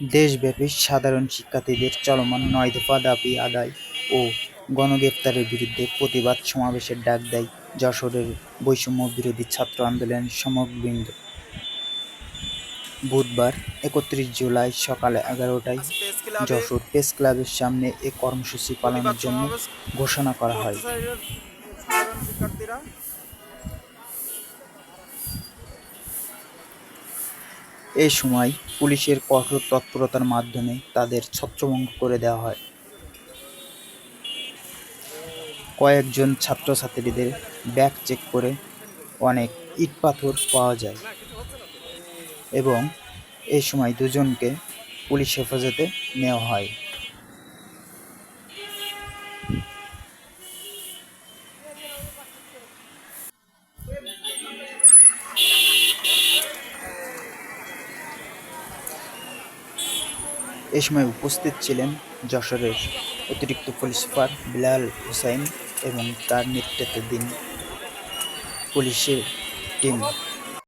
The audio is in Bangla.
দেশব্যাপী সাধারণ শিক্ষার্থীদের চলমান নয় দফা দাবি আদায় ও গণগ্রেপ্তারের বিরুদ্ধে প্রতিবাদ সমাবেশের ডাক দেয় যশোরের বৈষম্য বিরোধী ছাত্র আন্দোলনের সমকবৃন্দ। বুধবার একত্রিশ জুলাই সকালে এগারোটায় যশোর প্রেসক্লাবের সামনে এ কর্মসূচি পালনের জন্য ঘোষণা করা হয়। এ সময় পুলিশের কঠোর তৎপরতার মাধ্যমে তাদের ছত্রভঙ্গ করে দেওয়া হয়। কয়েকজন ছাত্রছাত্রীদের ব্যাগ চেক করে অনেক ইট পাথর পাওয়া যায় এবং এ সময় দুজনকে পুলিশ হেফাজতে নেওয়া হয়। এ সময় উপস্থিত ছিলেন যশোরের অতিরিক্ত পুলিশ সুপার বিলাল হুসাইন এবং তার নেতৃত্বাধীন পুলিশের টিম।